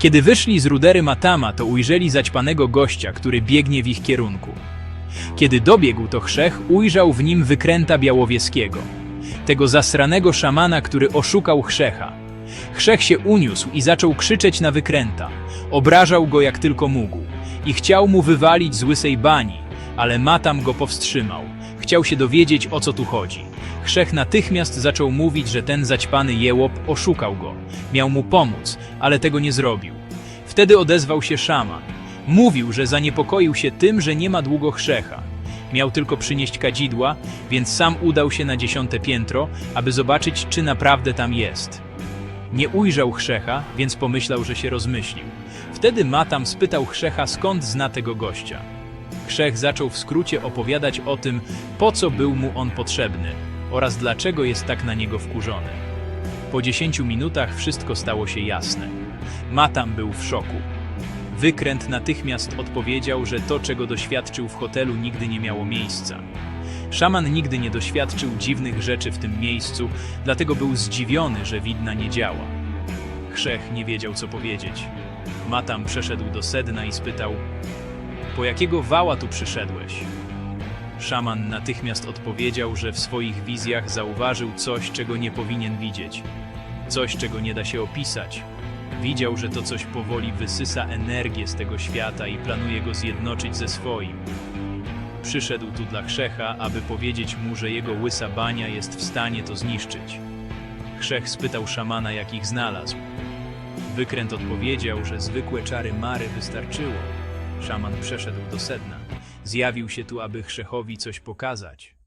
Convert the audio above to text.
Kiedy wyszli z rudery Matama, to ujrzeli zaćpanego gościa, który biegnie w ich kierunku. Kiedy dobiegł to Chrzech, ujrzał w nim wykręta Białowieskiego, tego zasranego szamana, który oszukał Chrzecha. Chrzech się uniósł i zaczął krzyczeć na wykręta. Obrażał go jak tylko mógł i chciał mu wywalić z łysej bani, ale Matam go powstrzymał. Chciał się dowiedzieć, o co tu chodzi. Chrzech natychmiast zaczął mówić, że ten zaćpany jełop oszukał go. Miał mu pomóc, ale tego nie zrobił. Wtedy odezwał się szaman. Mówił, że zaniepokoił się tym, że nie ma długo Chrzecha. Miał tylko przynieść kadzidła, więc sam udał się na dziesiąte piętro, aby zobaczyć, czy naprawdę tam jest. Nie ujrzał Chrzecha, więc pomyślał, że się rozmyślił. Wtedy Matam spytał Chrzecha, skąd zna tego gościa. Krzech zaczął w skrócie opowiadać o tym, po co był mu on potrzebny oraz dlaczego jest tak na niego wkurzony. Po dziesięciu minutach wszystko stało się jasne. Matam był w szoku. Wykręt natychmiast odpowiedział, że to, czego doświadczył w hotelu, nigdy nie miało miejsca. Szaman nigdy nie doświadczył dziwnych rzeczy w tym miejscu, dlatego był zdziwiony, że widna nie działa. Chrzech nie wiedział, co powiedzieć. Matam przeszedł do sedna i spytał: Po jakiego wała tu przyszedłeś? Szaman natychmiast odpowiedział, że w swoich wizjach zauważył coś, czego nie powinien widzieć. Coś, czego nie da się opisać. Widział, że to coś powoli wysysa energię z tego świata i planuje go zjednoczyć ze swoim. Przyszedł tu dla Chrzecha, aby powiedzieć mu, że jego łysa bania jest w stanie to zniszczyć. Chrzech spytał szamana, jak ich znalazł. Wykręt odpowiedział, że zwykłe czary Mary wystarczyło. Szaman przeszedł do sedna. Zjawił się tu, aby Chrzechowi coś pokazać.